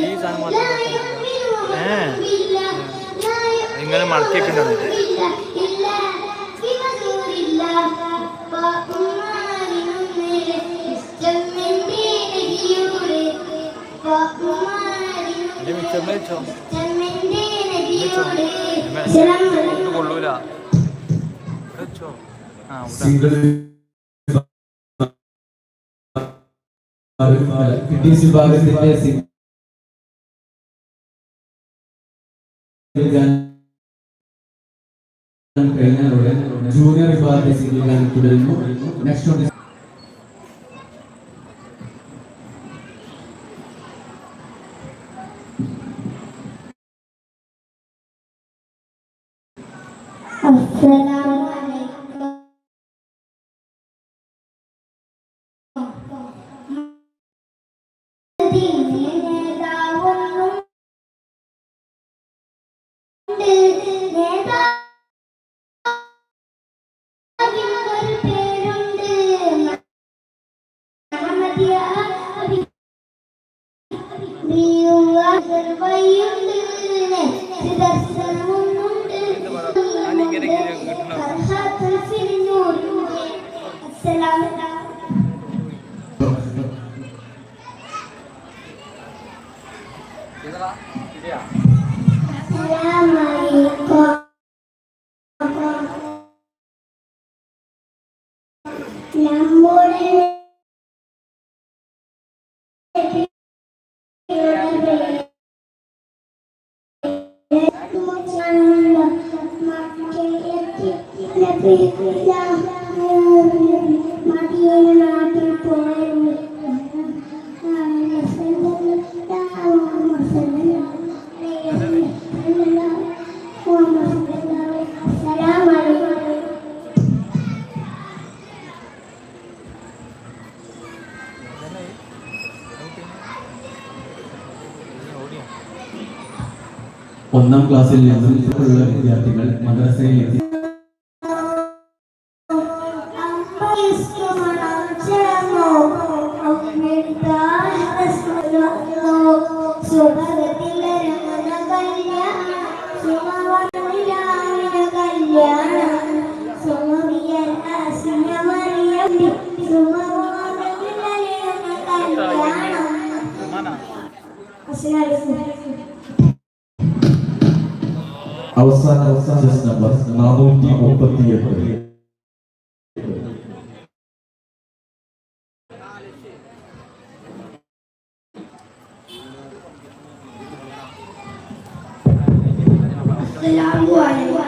ഈ സാധനം മാത്രം ഏ. ഇങ്ങനെ വെച്ചോ ഇത് കൊള്ളൂല. ആ വിഭാഗത്തിന്റെ കഴിഞ്ഞാലുടൻ ജൂനിയർ വിഭാഗത്തെ സ്വീകരിക്കാൻ തുടരുന്നു നെക്സ്റ്റ് সাল্লাম নম্বরের Thank you. ഒന്നാം ക്ലാസ്സിൽ നിന്നും വിദ്യാർത്ഥികൾ മദ്രസയിൽ എത്തി. ഉമ്മാനാ അവസാന ജസ്റ്റ് നമ്പർ നാനൂറ്റി മുപ്പത്തി എട്ട് കനിപോയ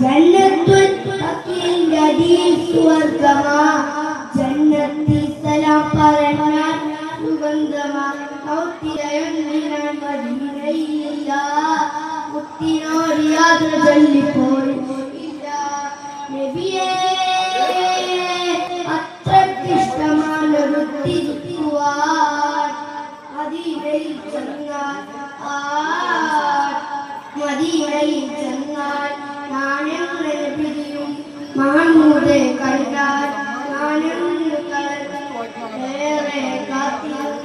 ജന്നത്തുൽ ഫക്കീറിന്റെ അടിയിൽ സുവർഗമാ ജന്നത്തിൽ സലാം പറഞ്ഞാൽ സുഗന്ധമാ ഔത്തിരയൊന്നിനാൻ தினோர் யாத ஜல்லி போய் நெபியே அத்திருஷ்டமான புத்தி துக்குவார் அதிரை சொன்னார் ஆர் மதியை சொன்னார் நாணம் நெருப்பியும் மகன்முதே கண்டார் நாணம் கலர் வேறே காத்தியும்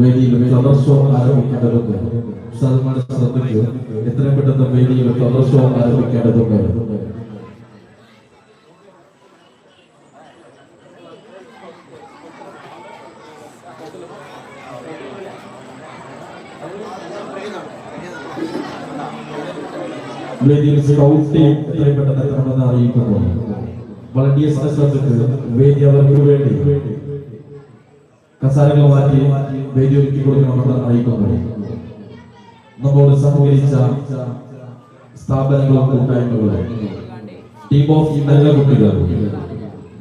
വേദിയിൽ ഫ്ലവർ ഷോ ആരംഭിക്കേണ്ടതുണ്ട്. സൽമാൻ ശ്രദ്ധിച്ചു എത്രയും പെട്ടെന്ന് വേദിയിൽ ഫ്ലവർ ഷോ ആരംഭിക്കേണ്ടതുണ്ട്. വേദിയിൽ സ്കൗട്ട് ടീം എത്രയും പെട്ടെന്ന് എത്തണമെന്ന് അറിയിക്കുന്നു. വളണ്ടിയേഴ്സിനെ ശ്രദ്ധിച്ച് വേദി അവർക്ക് വേണ്ടി. കസാരകൾ മാറ്റി വേദി ഒരുക്കി കൊടുക്കണമെന്ന് അറിയിക്കുന്നു നമ്മോട് സഹകരിച്ച സ്ഥാപനങ്ങളും കൂട്ടായ്മകളും ടീം ഓഫ് നല്ല കുട്ടികൾ.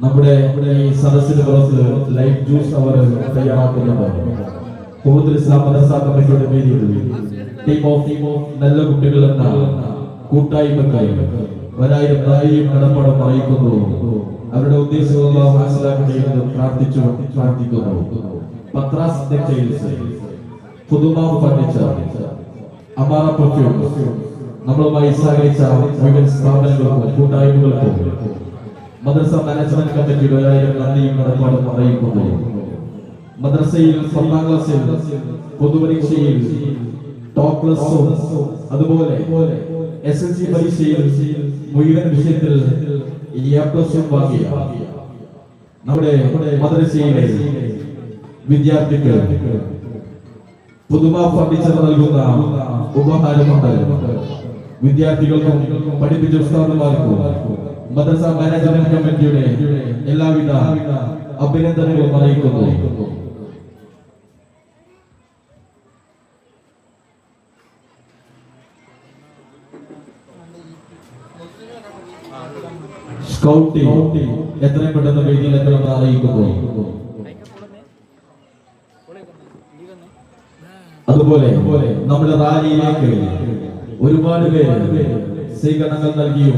നമ്മുടെ ഈ സദസ്സിന് പുറത്ത് ലൈഫ് ജ്യൂസ് അവർ തയ്യാറാക്കുന്നുണ്ട്. കൂടുതൽ മദ്രസ കമ്മിറ്റിയുടെ ടീം ഓഫ് ടീം ഓഫ് നല്ല കുട്ടികൾ എന്ന കൂട്ടായ്മക്കായി ഒരായിരം പ്രായം കടപ്പാടം അറിയിക്കുന്നു. അവരുടെ ഉദ്ദേശം മനസ്സിലാക്കുകയും പ്രാർത്ഥിച്ചു പ്രാർത്ഥിക്കുന്നു. Pathras textiles Puthumavu furniture Amara perfume നമ്മളുമായി സഹകരിച്ച മുഴുവൻ സ്ഥാപനങ്ങൾക്കും കൂട്ടായ്മകൾക്കും മദ്രസ മാനേജ്മെന്റ് കമ്മിറ്റിയുടെ നന്ദിയും കടപ്പാടും അറിയിക്കുന്നു. മദ്രസയിൽ ഒന്നാം ക്ലാസ്സിൽ പൊതുപരീക്ഷയിൽ ടോപ്പ് പ്ലസും അതുപോലെ എസ് എൽ സി പരീക്ഷയിൽ മുഴുവൻ വിഷയത്തിൽ എ പ്ലസും വാങ്ങിയ നമ്മുടെ മദ്രസയിലെ വിദ്യാർത്ഥികൾ പുതുമ ഫർണിച്ചർ നൽകുന്ന ഉപഹാരമുണ്ട്. വിദ്യാർത്ഥികൾക്കും പഠിപ്പിച്ച ഉസ്താദുമാർക്കും മദ്രസ മാനേജ്മെന്റ് കമ്മിറ്റിയുടെ എല്ലാവിധ അഭിനന്ദനങ്ങളും അറിയിക്കുന്നു. സ്കൗട്ടിംഗ് എത്രയും പെട്ടെന്ന് വേദിയിൽ എത്തണമെന്ന് അറിയിക്കുന്നു. അതുപോലെ നമ്മുടെ റാലിയിലേക്ക് ഒരുപാട് പേര് സ്വീകരണങ്ങൾ നൽകിയും